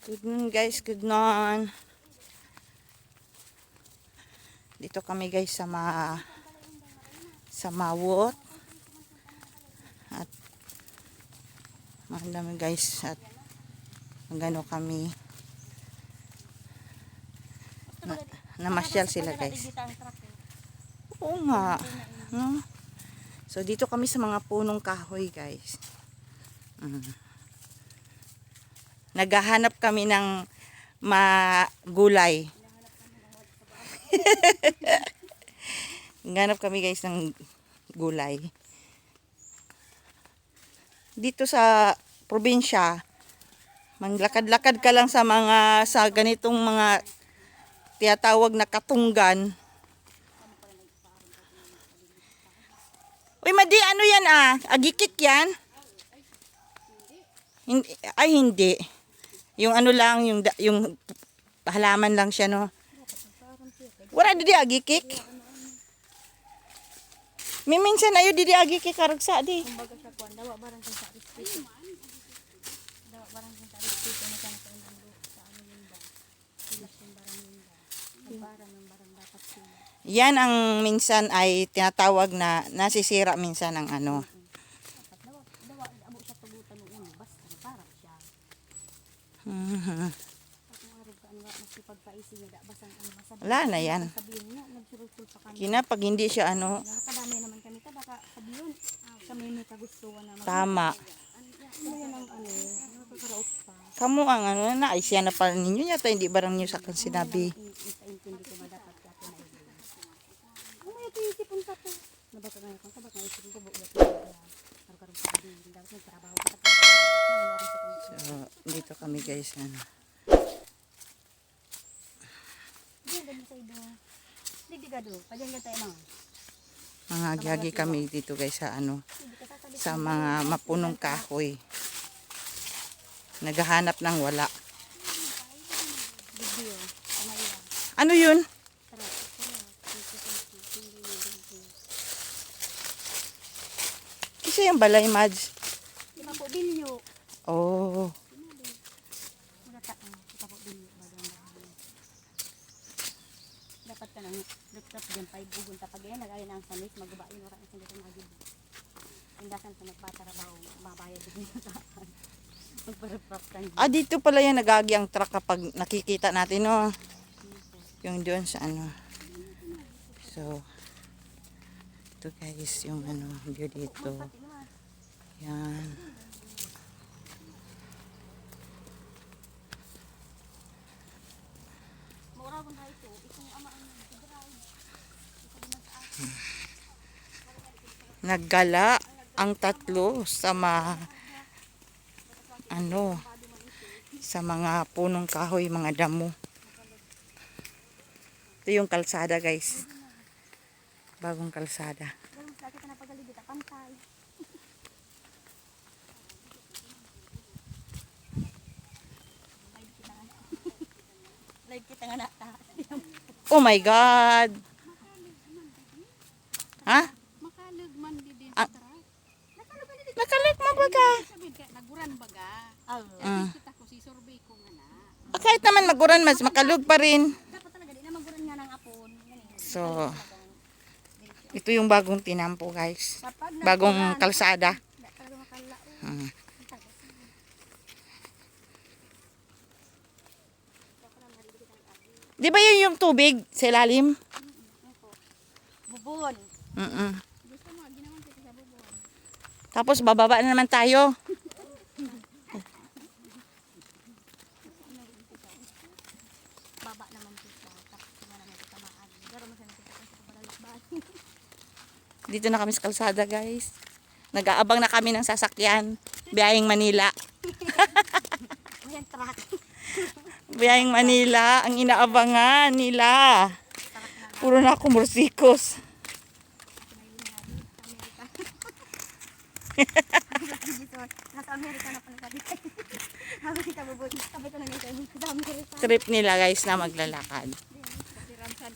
Good noon guys, good noon. Dito kami guys sa ma sa Mawot. At magandang guys at magano kami na, namasyal sila guys. Oo nga. No? So dito kami sa mga punong kahoy guys. Mm. Naghahanap kami ng magulay. Naghanap kami guys ng gulay. Dito sa probinsya, manglakad-lakad ka lang sa mga sa ganitong mga tiyatawag na katunggan. Uy, Madi, ano yan ah? Agikik yan? Hindi, ay, hindi. Yung ano lang, yung, yung halaman lang siya, no? Wala didi agikik. May minsan ayo didi agikik karagsa di. Kumbaga sa kuwan, dawa barang sa respeto. Dawa barang sa respeto na kana sa sa ano yun ba. Sila yung barang yun ba. Nagbarang ng barang dapat sila. Yan ang minsan ay tinatawag na nasisira minsan ang ano. Dapat dawa, dawa, abo siya tugutan ng uno. Basta, para siya. Mhm. At kung arog ka, ano, masipagpaisi niya, da, basang ano, masabi. Wala na yan. Kina pag hindi siya ano, tama. Yan ang ano, na ay siya na pala ninyo yata hindi barang niyo sa kan sinabi. Ko. Ano yung tiisipon ka to? Nabaka ngayon kung sabak na isipon ko, So, dito kami guys ano. Mga. Agyagi kami dito guys sa ano, sa mga mapunong kahoy. Naghahanap ng wala. Ano yun? Kasi yung balay mads. Lima po bilyo. Oh. Dapat ka nang laptop dyan pa ibugon tapag yan. Nag-ayon ang sanis, maguba yun. Wala yung sandito magib. Indasan sa nagpatarabaho, mabayad din yung ka Ah, dito pala yung nagagi ang truck kapag nakikita natin, no? Yung doon sa ano. So, ito guys, yung ano, view dito. Yan. Naggala ang tatlo sa ma ano sa mga punong kahoy, mga damo. Ito yung kalsada, guys. Bagong kalsada. Lagi ka napagaligid, ah, pantay. Oh my God! Ha? Makalag man di din Ah. sa truck. Nakalik mo ba ka? Sabihin ka, naguran baga. Ah. Kita ko si survey ko nga na. Ah, kahit naman maguran, mas makalug pa rin. Dapat talaga di na maguran nga ng apon. So, ito yung bagong tinampo, guys. Bagong kalsada. Hmm. Di ba yun yung tubig sa ilalim? Bubon. Mm bubon. Tapos bababa na naman tayo. Baba naman kita. Tapos kung ano kita maan. Pero mo siya nakita ko sa palalikbahan. Dito na kami sa kalsada, guys. Nag-aabang na kami ng sasakyan. Biyahing Manila. Biyahing Manila, ang inaabangan nila. Puro na ako mursikos. Trip nila, guys, na maglalakad.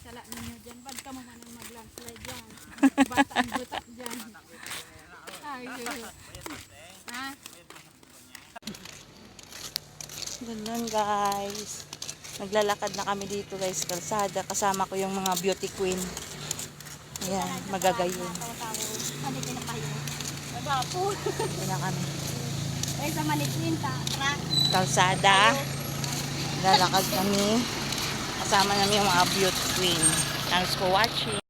Sala ninyo dyan. Bad ka mo man ang mag-landslide dyan. Bata ang buta dyan. Ay, ha? Ganun guys. Naglalakad na kami dito guys, kalsada. Kasama ko yung mga beauty queen. Ayan, magagayon. Tawa-tawa. Manitin na kayo. Mabapo. Ayan na kami. Eh, sa. Kalsada. Lalakad kami. Kasama namin yung mga beauty queen. Thanks for watching.